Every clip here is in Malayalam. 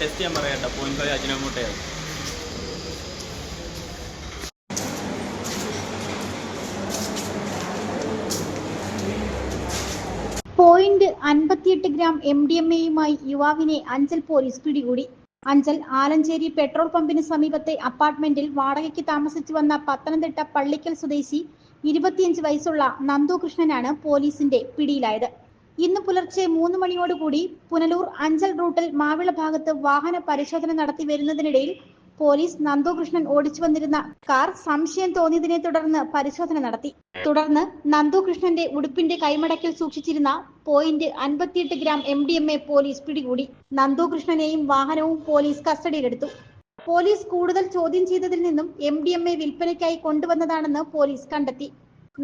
ടെസ്റ്റ് ചെയ്യാൻ കേട്ടോ പോയിന്റ് ഫൈവ് അജിനോമോട്ടയാണ് പോയിന്റ് അൻപത്തിയെട്ട് ഗ്രാം എം ഡി എം എയുമായി യുവാവിനെ അഞ്ചൽ പോലീസ് പിടികൂടി. അഞ്ചൽ ആലഞ്ചേരി പെട്രോൾ പമ്പിന് സമീപത്തെ അപ്പാർട്ട്മെന്റിൽ വാടകയ്ക്ക് താമസിച്ചു വന്ന പത്തനംതിട്ട പള്ളിക്കൽ സ്വദേശി ഇരുപത്തിയഞ്ച് വയസ്സുള്ള നന്ദു കൃഷ്ണനാണ് പോലീസിന്റെ പിടിയിലായത്. ഇന്ന് പുലർച്ചെ മൂന്ന് മണിയോടുകൂടി പുനലൂർ അഞ്ചൽ റൂട്ടിൽ മാവിള ഭാഗത്ത് വാഹന പരിശോധന നടത്തി വരുന്നതിനിടയിൽ പോലീസ് നന്ദുകൃഷ്ണൻ ഓടിച്ചു വന്നിരുന്ന കാർ സംശയം തോന്നിയതിനെ തുടർന്ന് പരിശോധന നടത്തി. തുടർന്ന് നന്ദുകൃഷ്ണന്റെ ഉടുപ്പിന്റെ കൈമടക്കിൽ സൂക്ഷിച്ചിരുന്ന പോയിന്റ് അൻപത്തിയെട്ട് gram M D M A police പിടികൂടി. നന്ദുകൃഷ്ണനെയും വാഹനവും പോലീസ് കസ്റ്റഡിയിലെടുത്തു. പോലീസ് കൂടുതൽ ചോദ്യം ചെയ്തതിൽ നിന്നും എം ഡി എം എ വിൽപ്പനയ്ക്കായി കൊണ്ടുവന്നതാണെന്ന് പോലീസ് കണ്ടെത്തി.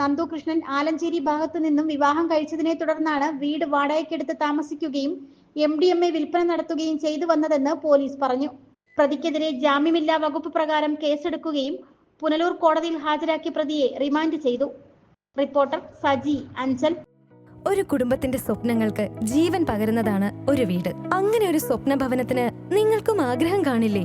നന്ദുകൃഷ്ണൻ ആലഞ്ചേരി ഭാഗത്തു നിന്നും വിവാഹം കഴിച്ചതിനെ തുടർന്നാണ് വീട് വാടകയ്ക്കെടുത്ത് താമസിക്കുകയും എം ഡി എം എ വിൽപ്പന നടത്തുകയും ചെയ്തു വന്നതെന്ന് പോലീസ് പറഞ്ഞു. പ്രതിക്കെതിരെ ജാമ്യമില്ലാ വകുപ്പ് പ്രകാരം കേസെടുക്കുകയും പുനലൂർ കോടതിയിൽ ഹാജരാക്കിയ പ്രതിയെ റിമാൻഡ് ചെയ്തു. റിപ്പോർട്ടർ സജി അഞ്ചൽ. ഒരു കുടുംബത്തിന്റെ സ്വപ്നങ്ങൾക്ക് ജീവൻ പകരുന്നതാണ് ഒരു വീട്. അങ്ങനെ ഒരു സ്വപ്ന ഭവനത്തിന് നിങ്ങൾക്കും ആഗ്രഹം കാണില്ലേ?